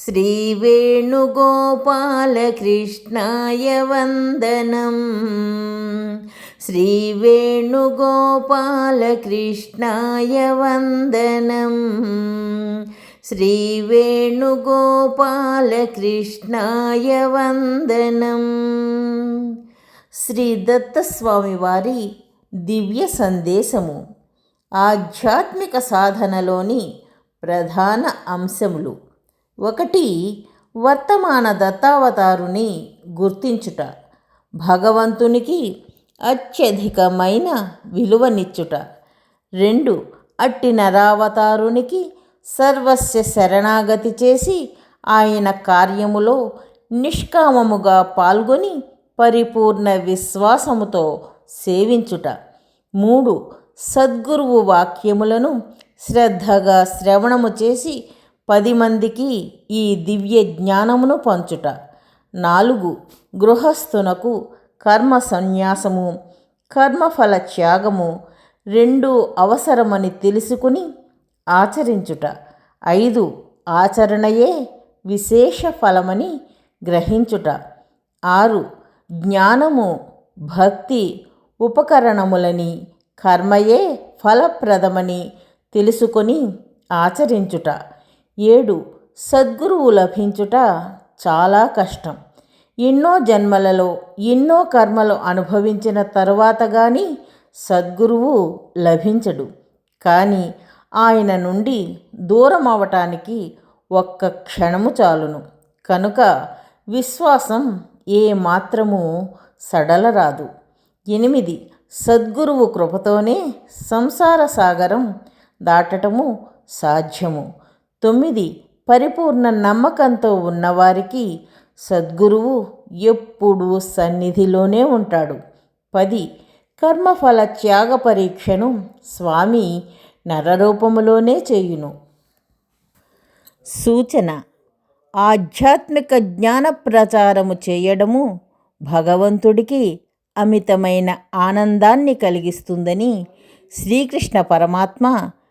श्रीवेणुगोपालकृष्णाय वन्दनम् श्रीवेणुगोपालकृष्णाय वन्दनम् శ్రీవేణుగోపాలకృష్ణాయ వందనం శ్రీ దత్తస్వామి వారి దివ్య సందేశము ఆధ్యాత్మిక సాధనలోని ప్రధాన అంశములు ఒకటి వర్తమాన దత్తావతారుని గుర్తించుట భగవంతునికి అత్యధికమైన విలువనిచ్చుట. రెండు అట్టి నరావతారునికి సర్వస్య శరణాగతి చేసి ఆయన కార్యములో నిష్కామముగా పాల్గొని పరిపూర్ణ విశ్వాసముతో సేవించుట. మూడు సద్గురువు వాక్యములను శ్రద్ధగా శ్రవణము చేసి పది మందికి ఈ దివ్య జ్ఞానమును పంచుట. నాలుగు గృహస్థునకు కర్మ సన్యాసము కర్మఫల త్యాగము రెండు అవసరమని తెలుసుకుని ఆచరించుట. ఐదు ఆచరణయే విశేష ఫలమని గ్రహించుట. ఆరు జ్ఞానము భక్తి ఉపకరణములని కర్మయే ఫలప్రదమని తెలుసుకొని ఆచరించుట. ఏడు సద్గురువు లభించుట చాలా కష్టం. ఎన్నో జన్మలలో ఎన్నో కర్మలు అనుభవించిన తరువాత కానీ సద్గురువు లభించడు. కానీ ఆయన నుండి దూరం అవటానికి ఒక్క క్షణము చాలును. కనుక విశ్వాసం ఏ మాత్రము సడలరాదు. ఎనిమిది సద్గురువు కృపతోనే సంసార సాగరం దాటటము సాధ్యము. తొమ్మిది పరిపూర్ణ నమ్మకంతో ఉన్నవారికి సద్గురువు ఎప్పుడూ సన్నిధిలోనే ఉంటాడు. పది కర్మఫల త్యాగ పరీక్షను స్వామి నరరూపములోనే చేయును. సూచన ఆధ్యాత్మిక జ్ఞాన ప్రచారము చేయడము భగవంతుడికి అమితమైన ఆనందాన్ని కలిగిస్తుందని శ్రీకృష్ణ పరమాత్మ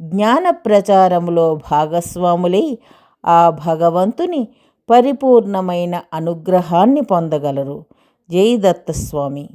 జ్ఞాన ప్రచారములో భాగస్వాములై ఆ భగవంతుని పరిపూర్ణమైన అనుగ్రహాన్ని పొందగలరు. జై దత్తస్వామి